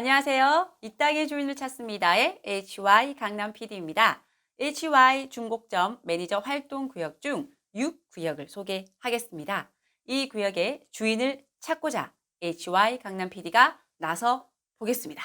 안녕하세요. 이 땅의 주인을 찾습니다의 HY 강남 PD입니다. HY 중곡점 매니저 활동 구역 중 6구역을 소개하겠습니다. 이 구역의 주인을 찾고자 HY 강남 PD가 나서 보겠습니다.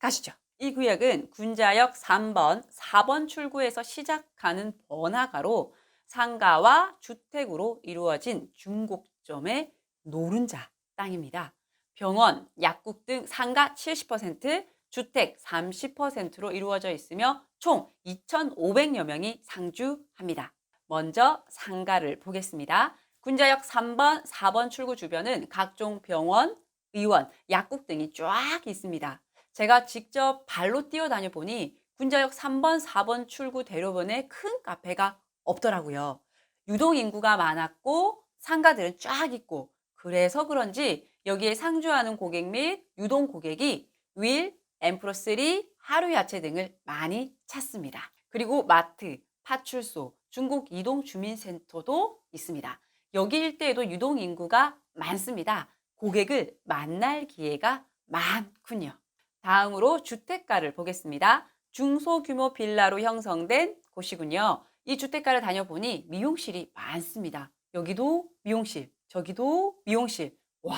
가시죠. 이 구역은 군자역 3번, 4번 출구에서 시작하는 번화가로 상가와 주택으로 이루어진 중곡점의 노른자 땅입니다. 병원, 약국 등 상가 70%, 주택 30%로 이루어져 있으며 총 2,500여 명이 상주합니다. 먼저 상가를 보겠습니다. 군자역 3번, 4번 출구 주변은 각종 병원, 의원, 약국 등이 쫙 있습니다. 제가 직접 발로 뛰어다녀 보니 군자역 3번, 4번 출구 대로변에 큰 카페가 없더라고요. 유동 인구가 많았고 상가들은 쫙 있고 그래서 그런지 여기에 상주하는 고객 및 유동 고객이 윌, 엠프로3, 하루 야채 등을 많이 찾습니다. 그리고 마트, 파출소, 중국 이동 주민센터도 있습니다. 여기 일대에도 유동 인구가 많습니다. 고객을 만날 기회가 많군요. 다음으로 주택가를 보겠습니다. 중소규모 빌라로 형성된 곳이군요. 이 주택가를 다녀보니 미용실이 많습니다. 여기도 미용실, 저기도 미용실. 와,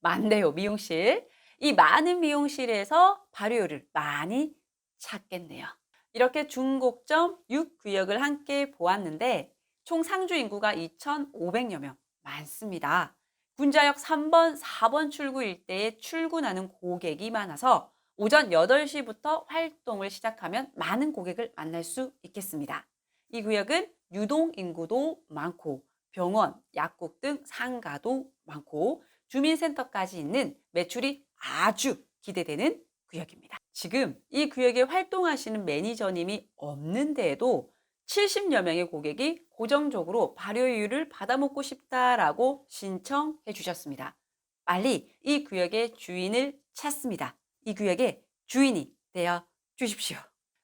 많네요, 미용실. 이 많은 미용실에서 발효율을 많이 찾겠네요. 이렇게 중곡점 6구역을 함께 보았는데 총 상주 인구가 2,500여 명 많습니다. 군자역 3번, 4번 출구 일대에 출근하는 고객이 많아서 오전 8시부터 활동을 시작하면 많은 고객을 만날 수 있겠습니다. 이 구역은 유동 인구도 많고 병원, 약국 등 상가도 많고 주민센터까지 있는 매출이 아주 기대되는 구역입니다. 지금 이 구역에 활동하시는 매니저님이 없는데도 70여 명의 고객이 고정적으로 발효율을 받아먹고 싶다라고 신청해 주셨습니다. 빨리 이 구역의 주인을 찾습니다. 이 구역의 주인이 되어 주십시오.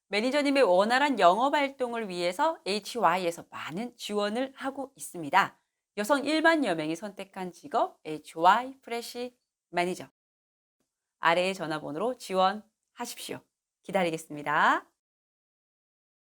매니저님의 원활한 영업 활동을 위해서 HY에서 많은 지원을 하고 있습니다. 여성 1만여 명이 선택한 직업 HY 프레시 매니저. 아래의 전화번호로 지원하십시오. 기다리겠습니다.